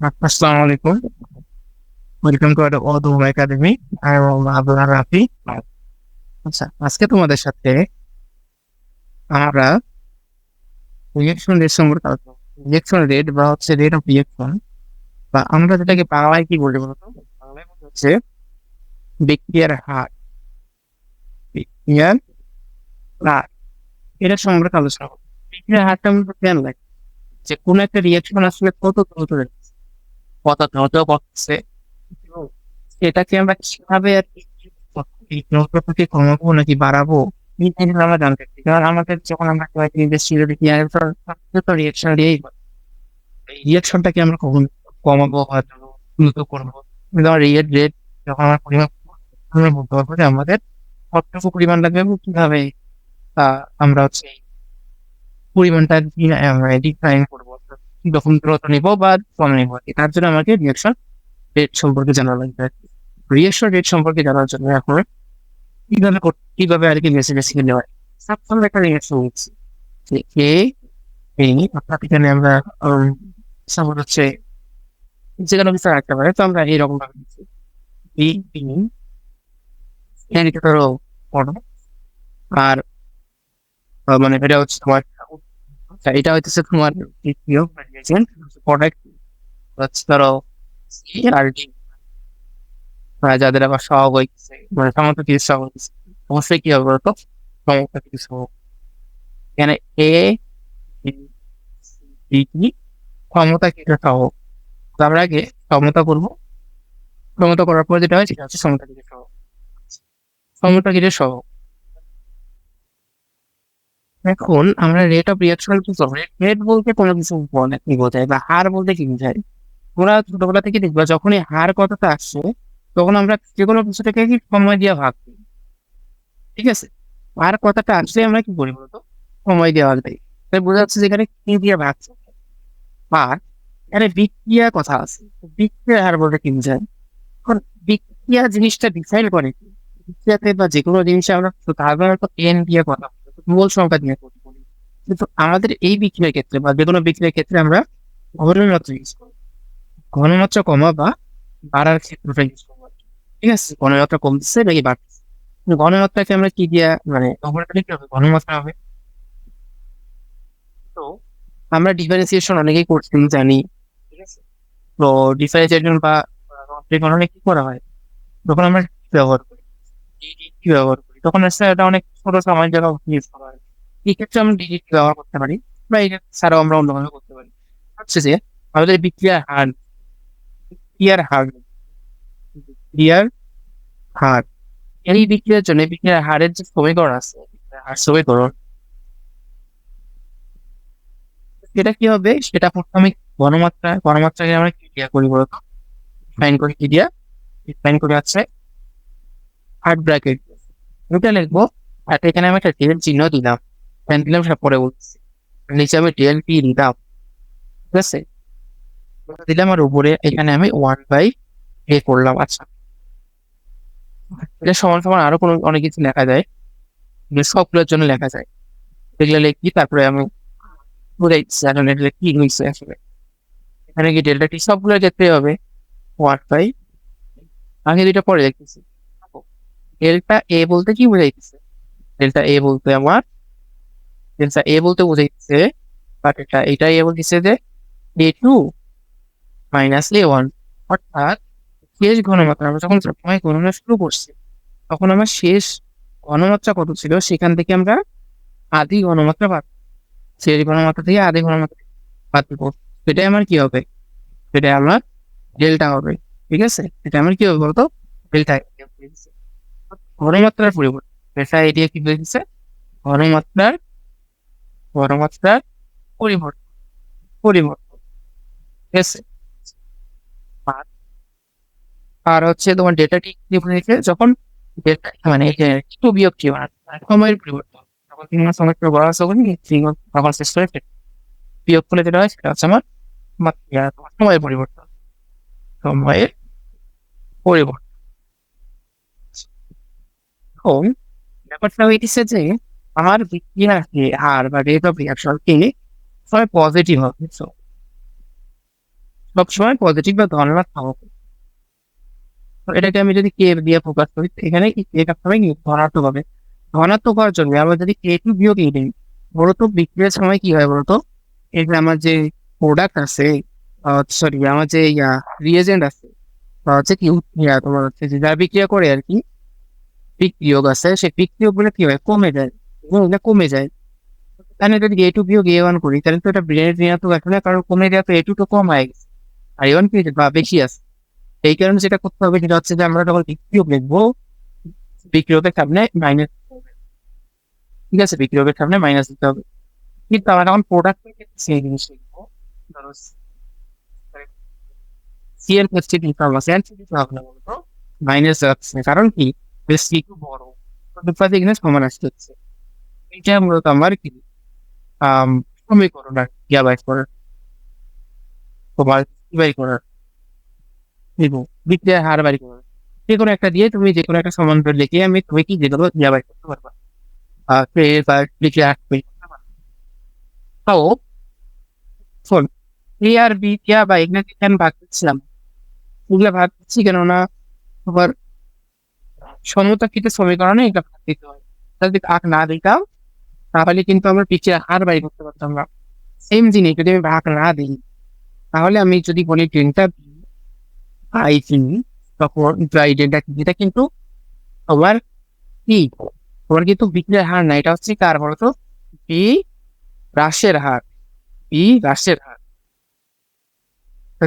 আসসালামু আলাইকুম। Welcome to অদম একাডেমি আই এম রাফি আচ্ছা আজকে তোমাদের সাথে আমরা রেট সম্পর্কে রেট বা হচ্ছে রেট অফ বা আমরা যেটাকে বাংলায় কি বলি বলতো? বাংলায় হচ্ছে বিক্রিয়ার হার। বিক্রিয়ার হার। এটা সম্পর্কে আলোচনা করব। বিক্রিয়ার হারটা আমরা লাগে যে কোন একটা রিয়েকশন আসলে কত দ্রুত দ্রুত করছে এটাকে আমরা কীভাবে এই কমাবো নাকি বাড়াবো আমরা জানতে চাই। কারণ আমাদের যখন আমরা দিয়েই আমরা কখন কমাবো হয়তো দ্রুত করব? যেমন রিয়েট রেট যখন আমরা আমরা বলতে পারব যে আমাদের কতটুকু পরিমাণ লাগবে এবং কীভাবে আমরা হচ্ছে পরিমাণটা ডিফাইন করব। দ্রুত নিবো বা কম নিবো। তার জন্য আমাকে রিয়েকশন রেট সম্পর্কে জানা লাগবে রিয়েকশন রেট সম্পর্কে জানার জন্য এখন কীভাবে কীভাবে আর কি বেশি বেশি নেওয়া হয়। সাপোজ একটা রিয়েকশন নিচ্ছি। অর্থাৎ এখানে আমরা হচ্ছে যে রাখতে পারে, তো আমরা এইরকম ভাবে দিচ্ছি বি আর মানে এটা হচ্ছে তোমার এটা হচ্ছে তোমার মানে যাদের আবার সহগ হইতেছে মানে সমস্ত কিছু হইতেছে অবশ্যই কি হবে বলতো? সমস্ত কিছু সহগ এখানে এ ডি ক্ষমতা কিছু সহগ তো আগে সমতা করব সমতা করার পর যেটা হয় সেটা হচ্ছে সমতা কিছু সমতা কিছু সহগ এখন আমরা রেট অফ রিয়াকশন কি করব? রেট বলতে কোনো কিছু কি বোঝায় বা হার বলতে কি বোঝায়? তোমরা ছোটবেলা থেকে দেখবা, যখনই হার কথাটা আসছে তখন আমরা যে কোনো কিছুটাকে কি সময় দিয়ে ভাগ করি। ঠিক আছে? আর কথাটা আসলে আমরা কি করি বলতো? সময় দিয়ে ভাগ দিই তাই বোঝা যাচ্ছে যে এখানে কি দিয়ে ভাগ আর এখানে বিক্রিয়া কথা আছে। বিক্রিয়া হার বলতে কি বোঝায়? এখন বিক্রিয়া জিনিসটা ডিসাইড করে বিক্রিয়াতে বা যে কোনো জিনিসে আমরা সাধারণত এন দিয়ে কথা মূল সংখ্যা কথা কিন্তু আমাদের এই বিক্রিয়ার ক্ষেত্রে বা যে কোনো বিক্রিয়ার ক্ষেত্রে আমরা ঘনমাত্রা ইউজ করি। ঘনমাত্রা কমা বা বাড়ার ক্ষেত্রটা ইউজ করব ঠিক আছে? ঘনমাত্রা কমতেছে নাকি কিন্তু ঘনমাত্রাকে আমরা কি দিয়া মানে ঘনমাত্রা হবে? তো আমরা ডিফারেন্সিয়েশন অনেকেই করছি জানি। ঠিক আছে? তো ডিফারেন্সিয়েশন বা গণনে কি করা হয়? তখন আমরা ব্যবহার করি? ব্যবহার করি? তখন আসলে এটা অনেক ছোট সময় জায়গা ইউজ করা হয়। এই ক্ষেত্রে আমরা ডিডিটি ব্যবহার করতে পারি, বা এটা ছাড়াও আমরা অন্যভাবে করতে পারি। হচ্ছে যে, আমাদের বিক্রিয়ার হার বিক্রিয়ার হার বিক্রিয়ার হার। এই বিক্রিয়ার জন্য বিক্রিয়ার হারের যে সমীকরণ আছে হার সমীকরণ, সেটা কি হবে? সেটা প্রথমে ঘনমাত্রা ঘনমাত্রাকে আমরা কি দিয়া করি বলতো? ডিফাইন করি কি দিয়া? ডিফাইন করে আছে হার্ড ব্র্যাকেট এটা লিখব আর এখানে আমি একটা টেল চিহ্ন দিলাম ফ্যান দিলাম সেটা পরে বলছি নিচে আমি টেল পি দিলাম ঠিক আছে দিলাম আর উপরে এখানে আমি ওয়ান বাই এ করলাম আচ্ছা এটা সমান সমান আরও কোনো অনেক কিছু লেখা যায় সবগুলোর জন্য লেখা যায় এগুলো লিখি তারপরে আমি কি হয়েছে আসলে এখানে কি ডেল্টা টি সবগুলোর ক্ষেত্রে হবে ওয়ান বাই আগে দুইটা পরে দেখতেছি ডেল্টা এ বলতে কি বোঝাইতেছে? ডেল্টা এ বলতে আমার ডেল্টা এ বলতে বোঝাইতেছে বাট এটা এটা এ বলতেছে যে A two minus A one অর্থাৎ শেষ ঘনমাত্রা, আমরা যখন প্রথমে গণনা শুরু করছি, তখন আমার শেষ ঘনমাত্রা কত ছিল? সেখান থেকে আমরা আদি ঘনমাত্রা বাদ শেষ ঘনমাত্রা থেকে আদি ঘনমাত্রা বাদ দেবো সেটাই আমার কি হবে? সেটাই আমার ডেল্টা হবে। ঠিক আছে? এটা আমার কি হবে বলতো? ডেল্টা ঘনমাত্রার পরিবর্তন। ডেল্টা এরিয়া কি বলেছে? ঘনমাত্রার ঘনমাত্রার পরিবর্তন। পরিবর্তন। আর হচ্ছে তোমার ডেটা ঠিক বলেছে? যখন ডেটা মানে একটু বিয়োগ টি মানে সময়ের পরিবর্তন। তখন তিন মাস সময় বড় তখন তখন শেষ করে বিয়োগ করলে যেটা হয় সেটা হচ্ছে আমার সময়ের পরিবর্তন। সময়ের পরিবর্তন। এখন ব্যাপারটা হইতেছে যে, আমার বিক্রিয়ার যে হার বা রেট অফ রিয়াকশন কে সবাই পজিটিভ হবে, so সবসময় পজিটিভ বা ধনাত্মক হবে। এটাকে আমি যদি কে দিয়ে ফোকাস করি এখানে কি কে হবে ধনাত্মক হবে। ধনাত্মক হওয়ার জন্য আমরা যদি কে টু বিয়োগ এই নিই বলতো বিক্রিয়ার সময় কি হয় বলতো? যে আমার যে প্রোডাক্ট আছে সরি আমার যে রিয়েজেন্ট আছে হচ্ছে কি তোমার হচ্ছে যে যা বিক্রিয়া করে আর কি বিক্রিয়ক আছে, সেই বিক্রিয়কগুলো কি হয়? কমে যায়। কমে যায়। যদি বিয়োগ এ এটা ব্রেনের ঋণাত্মক আসবে কারণ কমে দেওয়া তো কম হয়ে গেছে। আর বা আছে। যে বিক্রিয়কের সামনে মাইনাস ঠিক আছে? কিন্তু আমরা যখন প্রোডাক্ট সেই জিনিস লিখব, ধরো সিএল হচ্ছে দিতে হবে সিএল দিতে হবে না বলতো মাইনাস যাচ্ছে। কারণ কি? সি টু বড় সমান আসতে এটা মূলত আমার কি? সমীকরণ আর ইয়া বাই করার। তোমার বাই বিক্রিয়ার হার বাড়ি যে কোনো একটা দিয়ে তুমি যে কোনো একটা সমান্তর লিখে আমি তুমি কি ইয়া বাই করতে পারবা। বা বিক্রিয়া হার বাই করতে পারবা তাও, শোন, এ আর বি ইয়া বা এগুলো কেন ভাগ করছিলাম এগুলো ভাগ করছি কেননা তোমার সমতাকৃত সমীকরণে এটা ভাগ দিতে হয়। যদি ভাগ না দিতাম, তাহলে কিন্তু আমরা পিছিয়ে হার বাড়ি করতে পারতাম না। সেম জিনিস, যদি আমি ভাগ না দিই, তাহলে আমি যদি বলি বি আই টি, তখন কিন্তু তোমার কি? কিন্তু হার না এটা হচ্ছে কার বলতো? বি হ্রাসের হার বি হ্রাসের হার।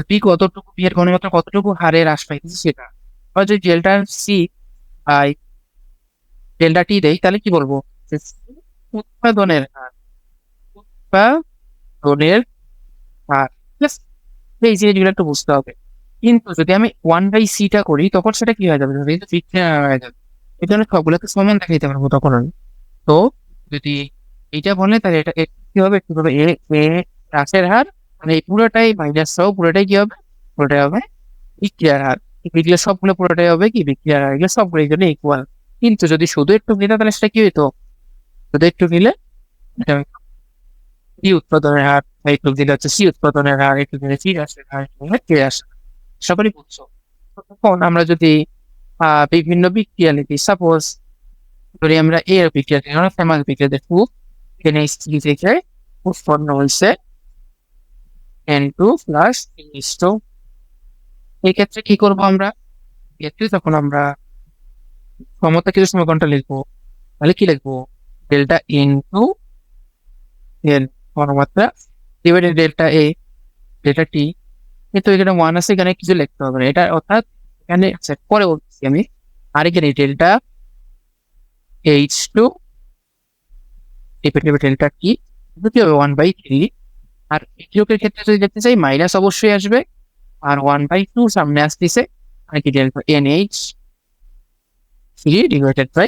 বি কতটুকু বি এর ঘনমাত্রা কতটুকু হারে হ্রাস পাইতেছে সেটা? আর যদি delta C I delta T দেয় তাহলে কি বলব? উৎপাদনের হার। উৎপাদনের হার। এই জিনিসগুলো একটু বুঝতে হবে। কিন্তু যদি আমি ওয়ান বাই সিটা করি, তখন সেটা কি হয়ে যাবে? হয়ে যাবে, এই জন্য সবগুলোকে সমান দেখাইতে পারব তখন আমি। তো, যদি এইটা বলে, তাহলে এটা কি হবে? কি হবে এ এ হার মানে এই পুরোটাই মাইনাস সহ পুরোটাই কি হবে? পুরোটাই হবে বিক্রিয়ার হার। বিক্রিয়া সবগুলো পুরোটাই হবে কি? বিক্রিয়ার এগুলো সবগুলো এই জন্য ইকুয়াল কিন্তু যদি শুধু একটু নিতে তাহলে সেটা কি হইতো? শুধু একটু নিলে উৎপাদনের হার? একটু দিলে হচ্ছে সি উৎপাদনের হার, একটু দিলে সি হ্রাসের হার কে আসে সকলেই বুঝছ? তখন আমরা যদি বিভিন্ন বিক্রিয়া সাপোজ ধরি আমরা এর বিক্রিয়া ফেমাস বিক্রিয়া দেখব। এখানে স্ত্রী থেকে উৎপন্ন হয়েছে N two plus English two এই ক্ষেত্রে কি করব আমরা? ক্ষেত্রে তখন আমরা ক্ষমতা কিছু সমীকরণটা লিখব, তাহলে কি লিখব? ডেল্টা ইন টু এর ঘনমাত্রা divided delta A delta T কিন্তু এখানে ওয়ান আছে, এখানে কিছু লিখতে হবে না। এটা অর্থাৎ এখানে সেট পরে বলছি আমি। আর এখানে delta H two divided delta কি হবে ওয়ান বাই থ্রি আর এটিওকের ক্ষেত্রে যদি দেখতে চাই মাইনাস অবশ্যই আসবে। আর ওয়ান বাই টু সামনে আসতেছে। আর কি delta N H three divided by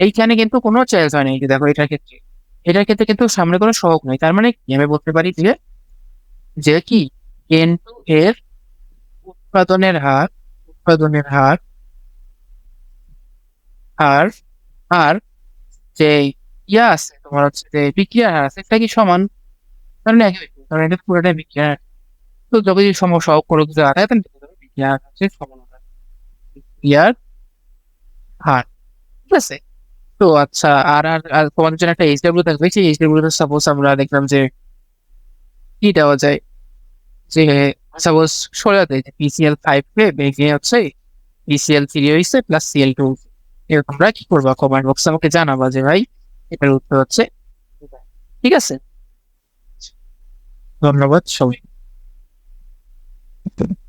এইখানে কিন্তু কোনো চেঞ্জ হয় না, এই দেখো, এটার ক্ষেত্রে। এটার ক্ষেত্রে কিন্তু সামনে কোনো সহক নাই। তার মানে কি? আমি বলতে পারি যে যে কি? এন টু এর উৎপাদনের হার উৎপাদনের হার আর আর যে ইয়া আছে, তোমার হচ্ছে যে বিক্রিয়ার হার আছে, সেটা কি সমান? কারণ একই। কারণ এটা পুরোটাই বিক্রিয়ার তো যখন সম সহক করে তাহলে বিক্রিয়ার হচ্ছে সমান বিক্রিয়ার হার। ঠিক আছে। তো আচ্ছা আর আর তোমাদের জন্য একটা থাকবে। সেই সাপোজ আমরা দেখলাম যে কি দেওয়া যায়? যে সাপোজ সরাতে যে পিসিএল ফাইভ কে বেগে হচ্ছে পিসিএল থ্রি হয়েছে প্লাস সিএল টু এরকম আমরা কি করব? কমেন্ট বক্সে আমাকে জানাবা যে ভাই এটার উত্তর হচ্ছে। ঠিক আছে। ধন্যবাদ সবাই Thank you.